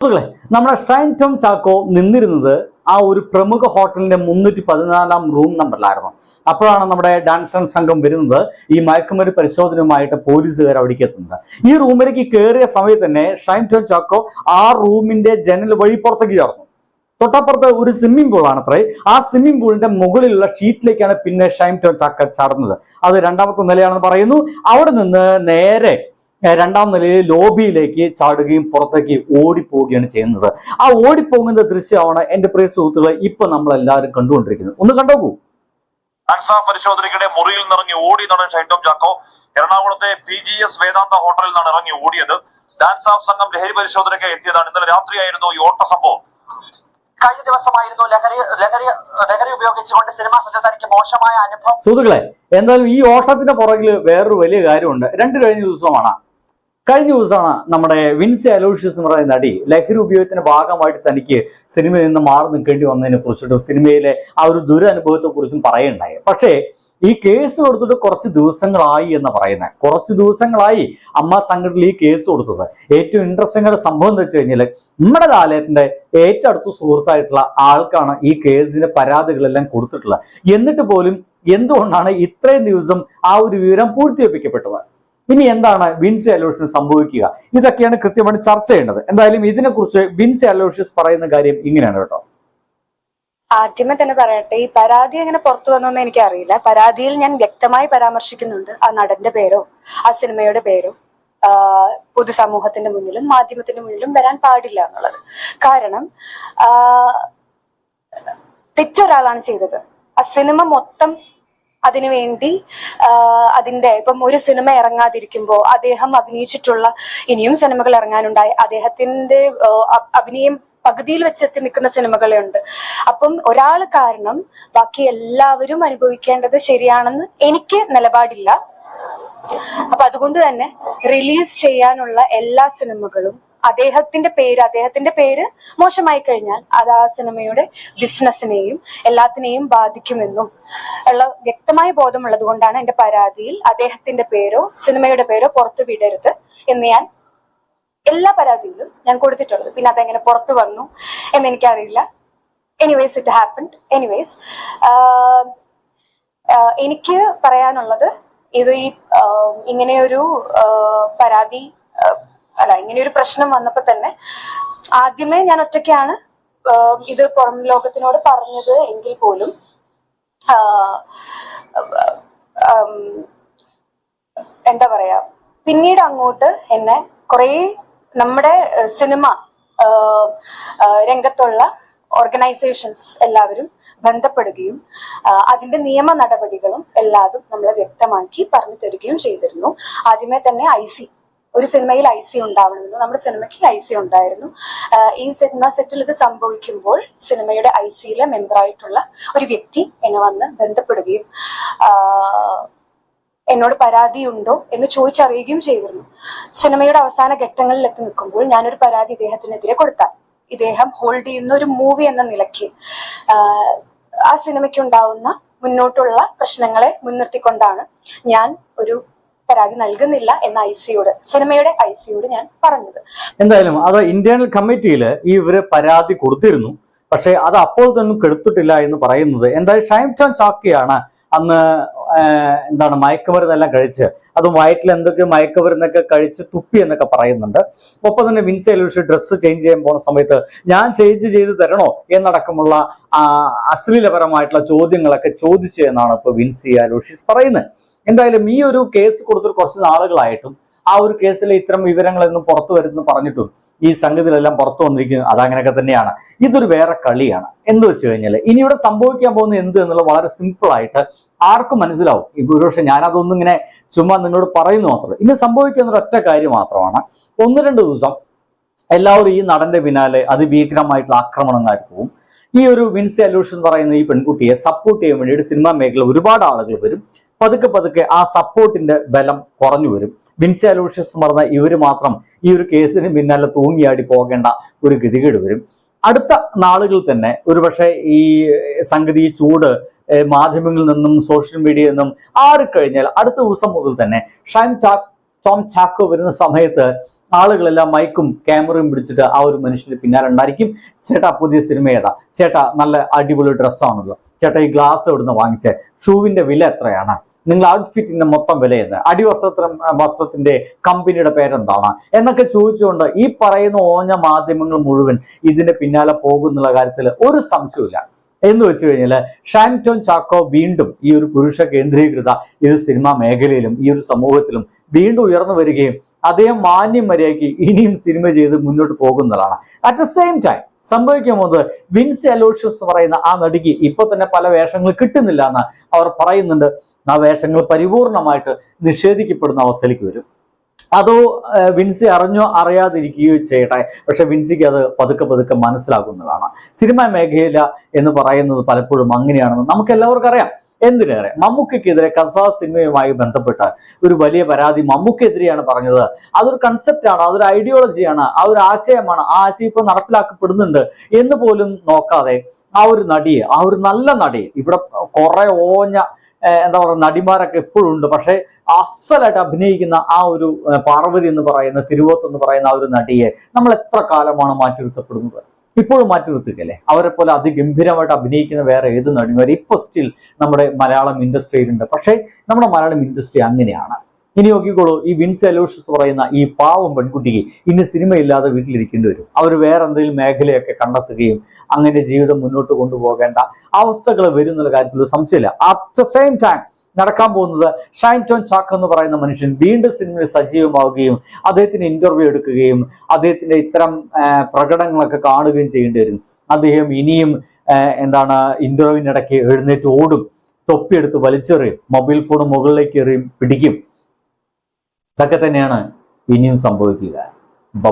സുഹൃത്തുക്കളെ നമ്മുടെ ഷൈൻ ടോം ചാക്കോ നിന്നിരുന്നത് ആ ഒരു പ്രമുഖ ഹോട്ടലിന്റെ മുന്നൂറ്റി പതിനാലാം റൂം നമ്പറിലായിരുന്നു. അപ്പോഴാണ് നമ്മുടെ ഡാൻസർ സംഘം വരുന്നത് ഈ മയക്കുമരുന്ന് പരിശോധനയുമായിട്ട് പോലീസുകാർ അവിടേക്ക് എത്തുന്നത്. ഈ റൂമിലേക്ക് കയറിയ സമയത്ത് തന്നെ ഷൈൻ ടോം ചാക്കോ ആ റൂമിന്റെ ജനൽ വഴി പുറത്തേക്ക് ചേർന്നു തൊട്ടപ്പുറത്ത് ഒരു സ്വിമ്മിംഗ് പൂളാണ് അത്രേ ആ സ്വിമ്മിംഗ് പൂളിന്റെ മുകളിലുള്ള ഷീറ്റിലേക്കാണ് പിന്നെ ഷൈൻ ടോം ചാക്ക ചാടുന്നത്. അത് രണ്ടാമത്തെ നിലയാണെന്ന് പറയുന്നു. അവിടെ നിന്ന് നേരെ രണ്ടാം നിലയിൽ ലോബിയിലേക്ക് ചാടുകയും പുറത്തേക്ക് ഓടിപ്പോവുകയാണ് ചെയ്യുന്നത്. ആ ഓടിപ്പോകുന്ന ദൃശ്യമാണ് എന്റെ പ്രിയ സുഹൃത്തുക്കളെ ഇപ്പൊ നമ്മൾ എല്ലാവരും കണ്ടുകൊണ്ടിരിക്കുന്നത്. ഒന്ന് കണ്ടോക്കൂ ആൻസാ പരിശോധനയ്ക്കിടെ മുറിയിൽ നിന്നിറങ്ങി ഓടി നടൻ ഷൈൻഡോം ചാക്കോ എറണാകുളത്തെ പി ജി എസ് വേദാന്ത ഹോട്ടലിൽ നിന്നാണ് ഇറങ്ങി ഓടിയത്. ഡാൻസ് ഓഫ് സംഘം ലഹരി പരിശോധനയ്ക്ക് എത്തിയതാണ്. ഇന്നലെ രാത്രിയായിരുന്നു ഈ ഓട്ട സംഭവം. കഴിഞ്ഞ ദിവസമായിരുന്നു ലഹരി ലഹരി ലഹരി ഉപയോഗിച്ചുകൊണ്ട് സിനിമ സെറ്റിൽ തനിക്ക് മോശമായ അനുഭവം. സുഹൃത്തുക്കളെ എന്തായാലും ഈ ഓട്ടത്തിന്റെ പുറകിൽ വേറൊരു വലിയ കാര്യമുണ്ട്. രണ്ട് കഴിഞ്ഞ ദിവസമാണ്. കഴിഞ്ഞ ദിവസമാണ് നമ്മുടെ വിൻസി അലോഷ്യസ് എന്ന് പറയുന്ന നടി ലഹരി ഉപയോഗത്തിന്റെ ഭാഗമായിട്ട് തനിക്ക് സിനിമയിൽ നിന്ന് മാറി നിൽക്കേണ്ടി വന്നതിനെ കുറിച്ചിട്ടും സിനിമയിലെ ആ ഒരു ദുരനുഭവത്തെ കുറിച്ചും പറയുണ്ടായി പക്ഷേ ഈ കേസ് കൊടുത്തിട്ട് കുറച്ച് ദിവസങ്ങളായി എന്ന് പറയുന്നത് കുറച്ച് ദിവസങ്ങളായി അമ്മ സംഘടനയിൽ ഈ കേസ് കൊടുത്തത്. ഏറ്റവും ഇൻട്രസ്റ്റിംഗ് ആയ സംഭവം എന്ന് വെച്ച് കഴിഞ്ഞാൽ നമ്മുടെ ലാലയത്തിന്റെ ഏറ്റവും അടുത്ത സുഹൃത്തായിട്ടുള്ള ആൾക്കാണ് ഈ കേസിന്റെ പരാതികളെല്ലാം കൊടുത്തിട്ടുള്ളത്. എന്നിട്ട് പോലും എന്തുകൊണ്ടാണ് ഇത്രയും ദിവസം ആ ഒരു വിവരം പൂഴ്ത്തിവെപ്പിക്കപ്പെട്ടത്? ഇനി എന്താണ് വിൻസ് അലോഷ്യസ് സംഭവിക്കുക? ഇതൊക്കെയാണ് കൃത്യമായിട്ട് ചർച്ച ചെയ്യേണ്ടത്. എന്തായാലും ഇതിനെക്കുറിച്ച് വിൻസ് അലോഷ്യസ് പറയുന്ന കാര്യം ഇങ്ങനെയാണ് കേട്ടോ. ആദ്യമേ തന്നെ പറയട്ടെ ഈ പരാതി എങ്ങനെ പുറത്തു വന്നോന്ന് എനിക്കറിയില്ല. പരാതിയിൽ ഞാൻ വ്യക്തമായി പരാമർശിക്കുന്നുണ്ട്. ആ നടന്റെ പേരോ ആ സിനിമയുടെ പേരോ പൊതുസമൂഹത്തിന്റെ മുന്നിലും മാധ്യമത്തിന്റെ മുന്നിലും വരാൻ പാടില്ല എന്നുള്ളത്. കാരണം തെറ്റൊരാളാണ് ചെയ്തത്. ആ സിനിമ മൊത്തം അതിനുവേണ്ടി വേണ്ടി അതിന്റെ ഇപ്പം ഒരു സിനിമ ഇറങ്ങാതിരിക്കുമ്പോൾ അദ്ദേഹം അഭിനയിച്ചിട്ടുള്ള ഇനിയും സിനിമകൾ ഇറങ്ങാനുണ്ടായി. അദ്ദേഹത്തിന്റെ അഭിനയം പകുതിയിൽ വെച്ചെത്തി നിൽക്കുന്ന സിനിമകളെ ഉണ്ട് അപ്പം ഒരാൾ കാരണം ബാക്കി എല്ലാവരും അനുഭവിക്കേണ്ടത് ശരിയാണെന്ന് എനിക്ക് നിലപാടില്ല. അപ്പൊ അതുകൊണ്ട് തന്നെ റിലീസ് ചെയ്യാനുള്ള എല്ലാ സിനിമകളും അദ്ദേഹത്തിന്റെ പേര് അദ്ദേഹത്തിന്റെ പേര് മോശമായി കഴിഞ്ഞാൽ അത് ആ സിനിമയുടെ ബിസിനസ്സിനെയും എല്ലാത്തിനെയും ബാധിക്കുമെന്നും ഉള്ള വ്യക്തമായ ബോധമുള്ളത് കൊണ്ടാണ് എന്റെ പരാതിയിൽ അദ്ദേഹത്തിന്റെ പേരോ സിനിമയുടെ പേരോ പുറത്തു വിടരുത് എന്ന് ഞാൻ എല്ലാ പരാതിയിലും ഞാൻ കൊടുത്തിട്ടുള്ളത്. പിന്നെ അതെങ്ങനെ പുറത്തു വന്നു എന്ന് എനിക്കറിയില്ല. എനിവേസ് ഇറ്റ് ഹാപ്പൻഡ് എനിവേസ് എനിക്ക് പറയാനുള്ളത് ഇത് ഈ ഇങ്ങനെയൊരു പരാതി ആഹ് ഇങ്ങനെ ഒരു പ്രശ്നം വന്നപ്പോ തന്നെ ആദ്യമേ ഞാൻ ഒറ്റയ്ക്കാണ് ഇത് പുറം ലോകത്തിനോട് പറഞ്ഞത് എങ്കിൽ പോലും എന്താ പറയാ പിന്നീട് അങ്ങോട്ട് എന്നെ കുറേ നമ്മുടെ സിനിമ രംഗത്തുള്ള ഓർഗനൈസേഷൻസ് എല്ലാവരും ബന്ധപ്പെടുകയും അതിന്റെ നിയമ നടപടികളും എല്ലാതും നമ്മളെ വ്യക്തമാക്കി പറഞ്ഞു തരികയും ചെയ്തിരുന്നു. ആദ്യമേ തന്നെ ഐ സി ഒരു സിനിമയിൽ ഐ സി ഉണ്ടാവണമെന്ന്. നമ്മുടെ സിനിമയ്ക്ക് ഐ സി ഉണ്ടായിരുന്നു. ഈ സിനിമ സെറ്റിൽ ഇത് സംഭവിക്കുമ്പോൾ സിനിമയുടെ ഐ സിയിലെ മെമ്പറായിട്ടുള്ള ഒരു വ്യക്തി എന്നെ വന്ന് ബന്ധപ്പെടുകയും എന്നോട് പരാതിയുണ്ടോ എന്ന് ചോദിച്ചറിയുകയും ചെയ്തിരുന്നു. സിനിമയുടെ അവസാന ഘട്ടങ്ങളിൽ എത്തി നിൽക്കുമ്പോൾ ഞാനൊരു പരാതി ഇദ്ദേഹത്തിനെതിരെ കൊടുത്താൽ. ഇദ്ദേഹം ഹോൾഡ് ചെയ്യുന്ന ഒരു മൂവി എന്ന നിലയ്ക്ക് ആ സിനിമയ്ക്ക് ഉണ്ടാവുന്ന മുന്നോട്ടുള്ള പ്രശ്നങ്ങളെ മുൻനിർത്തിക്കൊണ്ടാണ് ഞാൻ ഒരു പരാതി നൽകുന്നില്ല എന്ന ഐ സിയോട് സിനിമയുടെ ഐ സിയോട് ഞാൻ പറഞ്ഞത്. എന്തായാലും അത് ഇന്റേണൽ കമ്മിറ്റിയിൽ ഈ ഇവർ പരാതി കൊടുത്തിരുന്നു. പക്ഷേ അത് അപ്പോൾ തന്നെ കെടുത്തിട്ടില്ല എന്ന് പറയുന്നത് എന്തായാലും ഷൈം ചാൻ ചാക്കിയാണ് അന്ന് എന്താണ് മയക്കുമരുന്നെല്ലാം കഴിച്ച് അത് വയറ്റിൽ എന്തൊക്കെ മയക്കുമരുന്നൊക്കെ കഴിച്ച് തുപ്പി എന്നൊക്കെ പറയുന്നുണ്ട്. ഒപ്പം തന്നെ വിൻസി അലൂഷ് ഡ്രസ്സ് ചേഞ്ച് ചെയ്യാൻ പോകുന്ന സമയത്ത് ഞാൻ ചേഞ്ച് ചെയ്ത് തരണോ എന്നടക്കമുള്ള അശ്ലീലപരമായിട്ടുള്ള ചോദ്യങ്ങളൊക്കെ ചോദിച്ചു എന്നാണ് ഇപ്പോൾ വിൻസി അലൂഷിസ് പറയുന്നത്. എന്തായാലും ഈ ഒരു കേസ് കൊടുത്തിട്ട് കുറച്ച് നാളുകളായിട്ടും ആ ഒരു കേസിലെ ഇത്തരം വിവരങ്ങളൊന്നും പുറത്തു വരുന്നു പറഞ്ഞിട്ടും ഈ സംഗതിയിലെല്ലാം പുറത്തു വന്നിരിക്കുന്നു അതങ്ങനെയൊക്കെ തന്നെയാണ്. ഇതൊരു വേറെ കളിയാണ്. എന്ത് വെച്ച് കഴിഞ്ഞാൽ ഇനി ഇവിടെ സംഭവിക്കാൻ പോകുന്ന എന്ത് എന്നുള്ളത് വളരെ സിമ്പിൾ ആയിട്ട് ആർക്കും മനസ്സിലാവും. ഇപ്പൊ ഒരുപക്ഷെ ഞാനതൊന്നും ഇങ്ങനെ ചുമ്മാ നിങ്ങളോട് പറയുന്നു മാത്രമേ. ഇനി സംഭവിക്കുന്ന ഒറ്റ കാര്യം മാത്രമാണ്. ഒന്ന് രണ്ട് ദിവസം എല്ലാവരും ഈ നടന്റെ പിന്നാലെ അതിഭീകരമായിട്ടുള്ള ആക്രമണങ്ങളായിട്ട് പോകും ഈ ഒരു വിൻസി അലൂഷൻ പറയുന്ന ഈ പെൺകുട്ടിയെ സപ്പോർട്ട് ചെയ്യാൻ വേണ്ടിയിട്ട് സിനിമാ മേഖല ഒരുപാട് ആളുകൾ വരും. പതുക്കെ പതുക്കെ ആ സപ്പോർട്ടിന്റെ ബലം കുറഞ്ഞു വരും. വിൻസി അലോഷ്യസ് പറഞ്ഞ ഇവർ മാത്രം ഈ ഒരു കേസിന് പിന്നാലെ തൂങ്ങിയാടി പോകേണ്ട ഒരു ഗതികേട് വരും. അടുത്ത നാളുകളിൽ തന്നെ ഒരുപക്ഷെ ഈ സംഗതി ചൂട് മാധ്യമങ്ങളിൽ നിന്നും സോഷ്യൽ മീഡിയയിൽ നിന്നും ആറിക്കഴിഞ്ഞാൽ അടുത്ത ദിവസം മുതൽ തന്നെ ഷൈൻ ചാക് ടോം ചാക്കോ വരുന്ന സമയത്ത് ആളുകളെല്ലാം മൈക്കും ക്യാമറയും പിടിച്ചിട്ട് ആ ഒരു മനുഷ്യന് പിന്നാലെ ഉണ്ടായിരിക്കും. ചേട്ടാ പുതിയ സിനിമ ഏതാ? ചേട്ടാ നല്ല അടിപൊളി ഡ്രസ്സാണല്ലോ. ചേട്ടാ ഈ ഗ്ലാസ് എവിടുന്ന് വാങ്ങിച്ചേ? ഷൂവിന്റെ വില എത്രയാണ്? നിങ്ങൾ ഔട്ട്ഫിറ്റിന്റെ മൊത്തം വില എന്ന് അടിവസ്ത്രം വസ്ത്രത്തിന്റെ കമ്പനിയുടെ പേരെന്താണ്? എന്നൊക്കെ ചോദിച്ചുകൊണ്ട് ഈ പറയുന്ന ഓഞ്ഞ മാധ്യമങ്ങൾ മുഴുവൻ ഇതിന്റെ പിന്നാലെ പോകുന്നുള്ള കാര്യത്തിൽ ഒരു സംശയമില്ല എന്ന് വെച്ച് കഴിഞ്ഞാൽ ഷാന്റോൺ ചാക്കോ വീണ്ടും ഈ ഒരു പുരുഷ കേന്ദ്രീകൃത ഈ ഒരു സിനിമാ മേഖലയിലും ഈ ഒരു സമൂഹത്തിലും വീണ്ടും ഉയർന്നു വരികയും അദ്ദേഹം മാന്യം മര്യാദയ്ക്ക് ഇനിയും സിനിമ ചെയ്ത് മുന്നോട്ട് പോകുന്നതാണ്. അറ്റ് ദ സെയിം ടൈം സംഭവിക്കാൻ പോകുന്നത് വിൻസ് അലോഷ്യസ് പറയുന്ന ആ നടിക്ക് ഇപ്പൊ തന്നെ പല വേഷങ്ങൾ കിട്ടുന്നില്ല എന്ന് അവർ പറയുന്നുണ്ട്. ആ വേഷങ്ങൾ പരിപൂർണമായിട്ട് നിഷേധിക്കപ്പെടുന്ന അവസ്ഥയിലേക്ക് വരും. അതോ വിൻസി അറിഞ്ഞോ അറിയാതിരിക്കുകയോ ചെയ്യട്ടെ. പക്ഷെ വിൻസിക്ക് അത് പതുക്കെ പതുക്കെ മനസ്സിലാക്കുന്നതാണ് സിനിമാ മേഖല എന്ന് പറയുന്നത് പലപ്പോഴും അങ്ങനെയാണെന്ന് നമുക്ക് എല്ലാവർക്കും അറിയാം. എന്തിനേറെ? മമ്മൂക്കെതിരെ കസാ സിനിമയുമായി ബന്ധപ്പെട്ട് ഒരു വലിയ പരാതി മമ്മൂക്കെതിരെയാണ് പറഞ്ഞത്. അതൊരു കൺസെപ്റ്റാണ് അതൊരു ഐഡിയോളജിയാണ് ആ ഒരു ആശയമാണ്. ആ ആശയം ഇപ്പൊ നടപ്പിലാക്കപ്പെടുന്നുണ്ട് എന്ന് പോലും നോക്കാതെ ആ ഒരു നടിയെ ആ ഒരു നല്ല നടിയെ ഇവിടെ കുറെ ഓഞ്ഞ എന്താ പറയുക നടിമാരൊക്കെ എപ്പോഴും ഉണ്ട് പക്ഷേ അസലായിട്ട് അഭിനയിക്കുന്ന ആ ഒരു പാർവതി എന്ന് പറയുന്ന തിരുവോത്ത് എന്ന് പറയുന്ന ആ ഒരു നടിയെ നമ്മൾ എത്ര കാലമാണ് മാറ്റി നിർത്തപ്പെടുന്നത് ഇപ്പോഴും മാറ്റി നിർത്തുകയല്ലേ അവരെ പോലെ അതിഗംഭീരമായിട്ട് അഭിനയിക്കുന്ന വേറെ ഏത് നടിമാർ ഇപ്പൊ സ്റ്റിൽ നമ്മുടെ മലയാളം ഇൻഡസ്ട്രിയിലുണ്ട്. പക്ഷേ നമ്മുടെ മലയാളം ഇൻഡസ്ട്രി അങ്ങനെയാണ്. ഇനി നോക്കിക്കോളൂ ഈ വിൻസ് അലോഷ്യസ് പറയുന്ന ഈ പാവം പെൺകുട്ടിക്ക് ഇനി സിനിമയില്ലാതെ വീട്ടിലിരിക്കേണ്ടി വരും. അവർ വേറെ എന്തെങ്കിലും മേഖലയൊക്കെ കണ്ടെത്തുകയും അങ്ങനെ ജീവിതം മുന്നോട്ട് കൊണ്ടുപോകേണ്ട അവസ്ഥകൾ വരുന്ന കാര്യത്തിൽ സംശയമില്ല. അറ്റ് ദ സെയിം ടൈം നടക്കാൻ പോകുന്നത്. ഷൈൻ ടോൺ ചാക്ക് എന്ന് പറയുന്ന മനുഷ്യൻ വീണ്ടും സിനിമയിൽ സജീവമാവുകയും അദ്ദേഹത്തിന് ഇന്റർവ്യൂ എടുക്കുകയും അദ്ദേഹത്തിന്റെ ഇത്തരം പ്രകടനങ്ങളൊക്കെ കാണുകയും ചെയ്യേണ്ടി വരും. അദ്ദേഹം ഇനിയും എന്താണ് ഇന്റർവ്യൂവിനിടയ്ക്ക് എഴുന്നേറ്റ് ഓടും. തൊപ്പിയെടുത്ത് വലിച്ചെറിയും. മൊബൈൽ ഫോൺ മുകളിലേക്ക് എറിയും. പിടിക്കും. ഇതൊക്കെ തന്നെയാണ് ഇനിയും സംഭവിക്കുക.